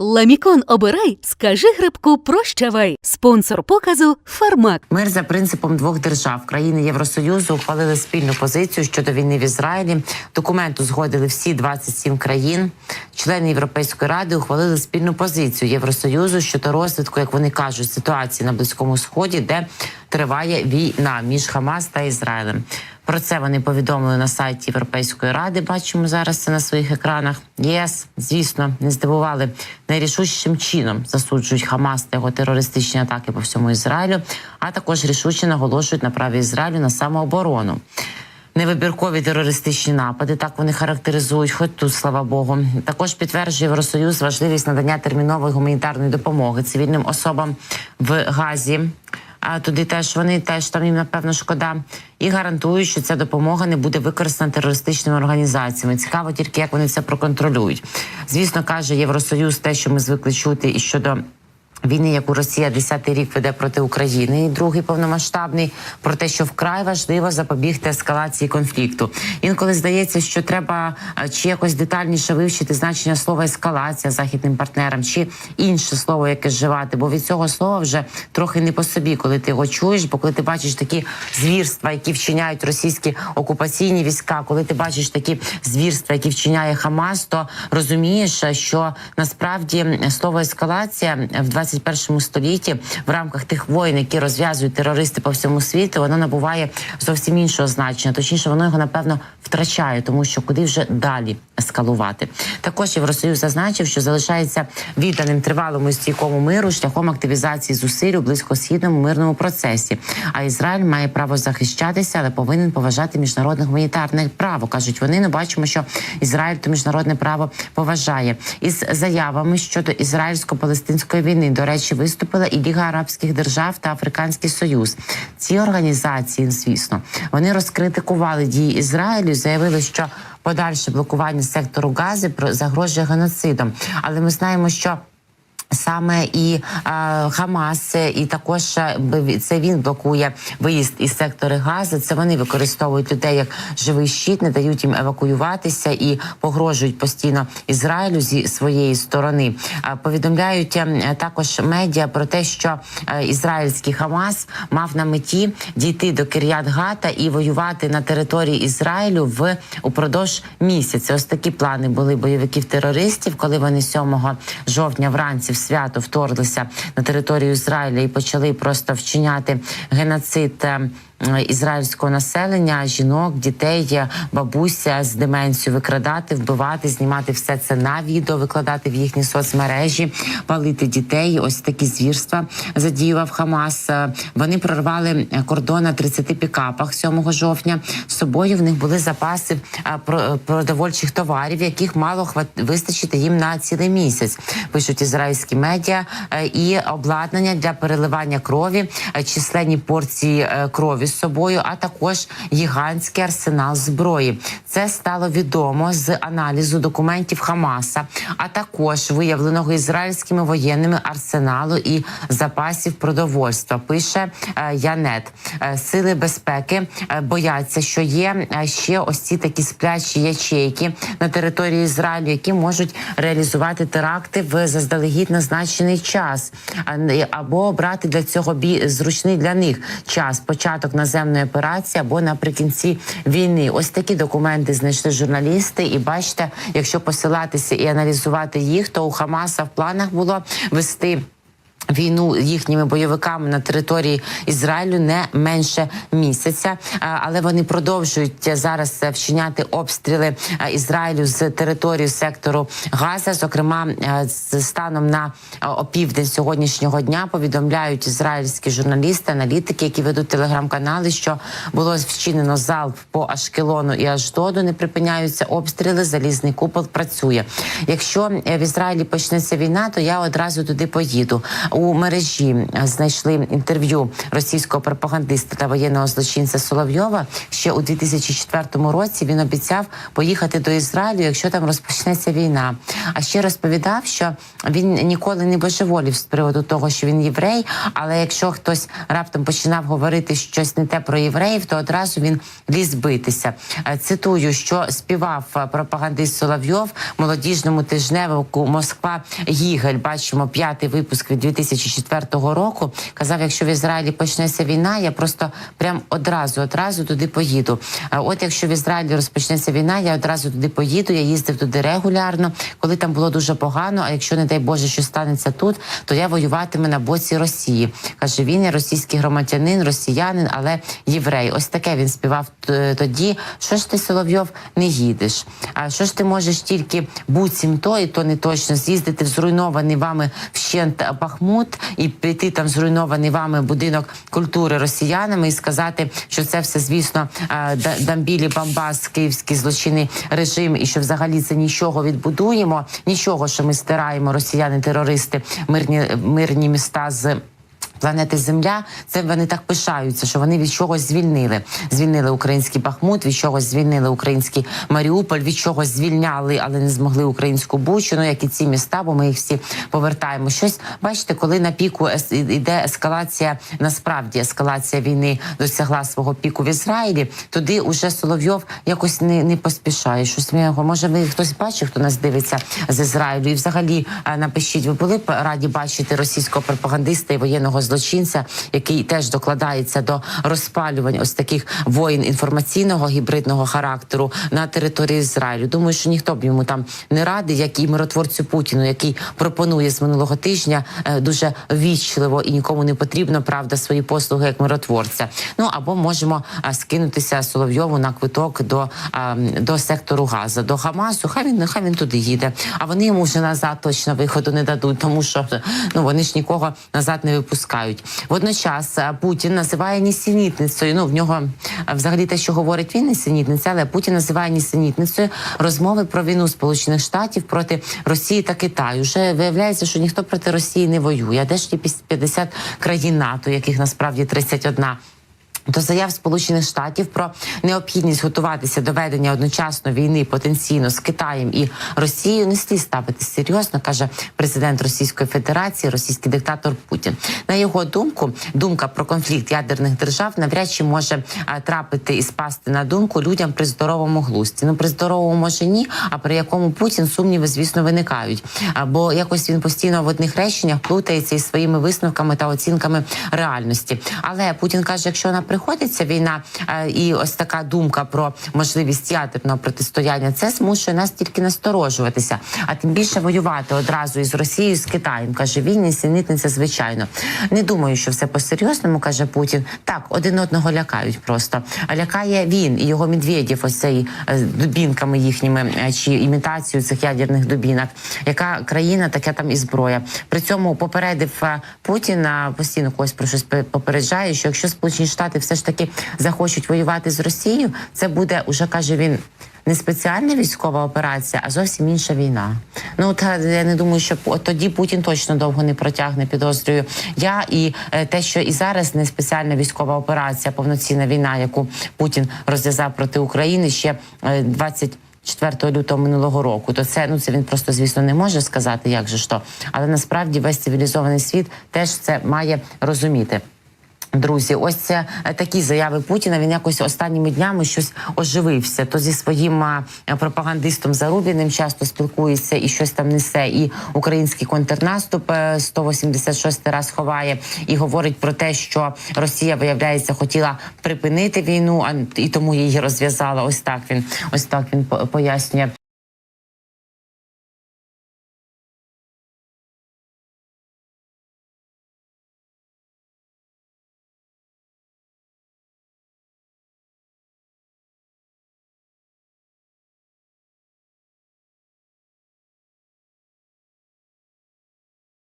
Ламікон обирай, скажи грибку прощавай. Спонсор показу Фармак. Мир за принципом двох держав. Країни Євросоюзу ухвалили спільну позицію щодо війни в Ізраїлі. Документ узгодили всі 27 країн. Члени Європейської ради ухвалили спільну позицію Євросоюзу щодо розвитку, як вони кажуть, ситуації на близькому сході, де триває війна між Хамас та Ізраїлем. Про це вони повідомили на сайті Європейської ради. Бачимо зараз це на своїх екранах. ЄС, звісно, не здивували найрішучішим чином засуджують Хамас та його терористичні атаки по всьому Ізраїлю, а також рішуче наголошують на праві Ізраїлю на самооборону. Невибіркові терористичні напади, так вони характеризують, хоч тут, слава Богу. Також підтверджує Євросоюз важливість надання термінової гуманітарної допомоги цивільним особам в Газі. А туди теж вони теж там їм напевно шкода і гарантують, що ця допомога не буде використана терористичними організаціями. Цікаво тільки, як вони це проконтролюють. Звісно, каже Євросоюз, те, що ми звикли чути, і щодо. Війни, яку Росія 10-й рік веде проти України, і другий повномасштабний про те, що вкрай важливо запобігти ескалації конфлікту. Інколи здається, що треба чи якось детальніше вивчити значення слова ескалація західним партнерам, чи інше слово, яке вживати, бо від цього слова вже трохи не по собі, коли ти його чуєш, бо коли ти бачиш такі звірства, які вчиняють російські окупаційні війська, коли ти бачиш такі звірства, які вчиняє Хамас, то розумієш, що насправді слово ескалація в 21 столітті в рамках тих воїн, які розв'язують терористи по всьому світу, воно набуває зовсім іншого значення. Точніше, воно його напевно втрачає, тому що куди вже далі ескалувати. Також Євросоюз зазначив, що залишається відданим тривалому і стійкому миру шляхом активізації зусиль у близькосхідному мирному процесі. А Ізраїль має право захищатися, але повинен поважати міжнародне гуманітарне право. кажуть вони. Ну бачимо, що Ізраїль то міжнародне право поважає із заявами щодо ізраїльсько-палестинської війни. До речі, виступила і Ліга Арабських Держав та Африканський Союз. Ці організації, звісно, вони розкритикували дії Ізраїлю, заявили, що подальше блокування сектору Гази про- загрожує геноцидом. Але ми знаємо, що Саме і е, Хамас, і також це він блокує виїзд із сектори Гази. Це вони використовують людей як живий щит, не дають їм евакуюватися і погрожують постійно Ізраїлю зі своєї сторони. Е, повідомляють е, також медіа про те, що е, ізраїльський Хамас мав на меті дійти до Кир'ят-Гата і воювати на території Ізраїлю в упродовж місяця. Ось такі плани були бойовиків терористів, коли вони 7 жовтня вранці свято вторглися на територію Ізраїля і почали просто вчиняти геноцид. Е, Ізраїльського населення, жінок, дітей, бабуся з деменцією викрадати, вбивати, знімати все це на відео, викладати в їхні соцмережі, палити дітей. Ось такі звірства задіював Хамас. Е, Вони прорвали е, кордон на 30 пікапах 7 жовтня. З собою в них були запаси про- продовольчих товарів, яких мало хват- вистачити їм на цілий місяць. Пишуть ізраїльські медіа і обладнання для переливання крові, численні порції крові з собою, а також гігантський арсенал зброї. Це стало відомо з аналізу документів Хамаса, а також виявленого ізраїльськими воєнними арсеналу і запасів продовольства. Пише е, Янет. Е, Сили безпеки е, бояться, що є ще ось ці такі сплячі ячейки на території Ізраїлю, які можуть реалізувати теракти в заздалегідь назначений час, або обрати для цього бі зручний для них час, початок наземної операції або наприкінці війни. Ось такі документи знайшли журналісти. І бачите, якщо посилатися і аналізувати їх, то у Хамаса в планах було вести. Війну їхніми бойовиками на території Ізраїлю не менше місяця, але вони продовжують зараз вчиняти обстріли е, Ізраїлю з території сектору Газа. Зокрема, е, з станом на е, опівдень сьогоднішнього дня повідомляють ізраїльські журналісти, аналітики, які ведуть телеграм-канали, що було вчинено залп по Ашкелону і Аждоду. Не припиняються обстріли. Залізний купол працює. Якщо в Ізраїлі почнеться війна, то я одразу туди поїду. У мережі е, знайшли інтерв'ю російського пропагандиста та воєнного злочинця Соловйова. Ще у 2004 році він обіцяв поїхати до Ізраїлю, якщо там розпочнеться війна. А ще розповідав, що він ніколи не божеволів з приводу того, що він єврей. Але якщо хтось раптом починав говорити щось не те про євреїв, то одразу він ліз битися. Е, Цитую, що співав е, пропагандист Соловйов молодіжному тижневику Москва Гігель. Бачимо п'ятий випуск від 2004 року. Казав, якщо в Ізраїлі почнеться війна, я просто прям одразу, одразу туди поїду. А От якщо в Ізраїлі розпочнеться війна, я одразу туди поїду. Я їздив туди регулярно, коли там було дуже погано. А якщо не дай Боже, що станеться тут, то я воюватиме на боці Росії. каже він, я російський громадянин, росіянин, але єврей. Ось таке він співав тоді. Що ж ти, Соловйов, не їдеш? А що ж ти можеш тільки буцім то, і то не точно з'їздити в зруйнований вами вщент Бахмут і піти там зруйнований вами будинок культури росіянами і сказати, що це все, звісно, е, Дамбілі, Бамбас, київський злочинний режим, і що взагалі це нічого відбудуємо, нічого, що ми стираємо росіяни-терористи, мирні мирні міста з. Планети Земля, це вони так пишаються, що вони від чогось звільнили. Звільнили український Бахмут, від чогось звільнили український Маріуполь, від чогось звільняли, але не змогли українську Бучу. Ну як і ці міста, бо ми їх всі повертаємо. Щось бачите, коли на піку іде ескалація, насправді ескалація війни досягла свого піку в Ізраїлі. Туди уже Соловйов якось не, не поспішає. Щось ми його може ви хтось бачив, хто нас дивиться з Ізраїлю. І взагалі е, напишіть, ви були б раді бачити російського пропагандиста і воєнного злочинця, який теж докладається до розпалювань ось таких воїн інформаційного гібридного характеру на території Ізраїлю. Думаю, що ніхто б йому там не радий, як і миротворцю Путіну, який пропонує з минулого тижня е, дуже вічливо і нікому не потрібно правда свої послуги як миротворця. Ну або можемо е, скинутися Соловйову на квиток до, е, до сектору Газа, до Хамасу. Хай він хай він туди їде. А вони йому вже назад точно виходу не дадуть, тому що ну вони ж нікого назад не випускають. Водночас е, Путін називає нісенітницею. Ну в нього е, взагалі те, що говорить він, нісенітниця, але Путін називає нісенітницею розмови про війну Сполучених Штатів проти Росії та Китаю. Вже виявляється, що ніхто проти Росії не воює. А де ж ті 50 країн НАТО, яких насправді 31? До заяв Сполучених Штатів про необхідність готуватися до ведення одночасно війни потенційно з Китаєм і Росією не слід ставити серйозно, каже президент Російської Федерації, російський диктатор Путін. На його думку, думка про конфлікт ядерних держав навряд чи може трапити і спасти на думку людям при здоровому глузді. Ну при здоровому може ні, а при якому Путін сумніви, звісно, виникають. Бо якось він постійно в одних реченнях плутається із своїми висновками та оцінками реальності. Але Путін каже, якщо вона приходиться війна е, і ось така думка про можливість ядерного протистояння, це змушує нас тільки насторожуватися, а тим більше воювати одразу із Росією, з Китаєм. каже він, і нісенітниця, звичайно. Не думаю, що все по-серйозному, каже Путін. Так, один одного лякають просто. А лякає він і його Медведєв, ось цей е, дубінками їхніми е, чи імітацією цих ядерних дубінок. Яка країна, така там і зброя. При цьому попередив Путіна постійно когось про щось пе- попереджає, що якщо Сполучені Штати все ж таки захочуть воювати з Росією, це буде уже каже він. Не спеціальна військова операція, а зовсім інша війна. Ну та я не думаю, що тоді Путін точно довго не протягне. Підозрюю я і е, те, що і зараз не спеціальна військова операція, повноцінна війна, яку Путін розв'язав проти України ще е, 20 4 лютого минулого року, то це ну це він просто звісно не може сказати, як же ж то, але насправді весь цивілізований світ теж це має розуміти. Друзі, ось це е, такі заяви Путіна. Він якось останніми днями щось оживився. То зі своїм пропагандистом Зарубіним часто спілкується і щось там несе. І український контрнаступ е, 186 раз ховає і говорить про те, що Росія виявляється хотіла припинити війну, а і тому її розв'язала. Ось так він ось так він по- пояснює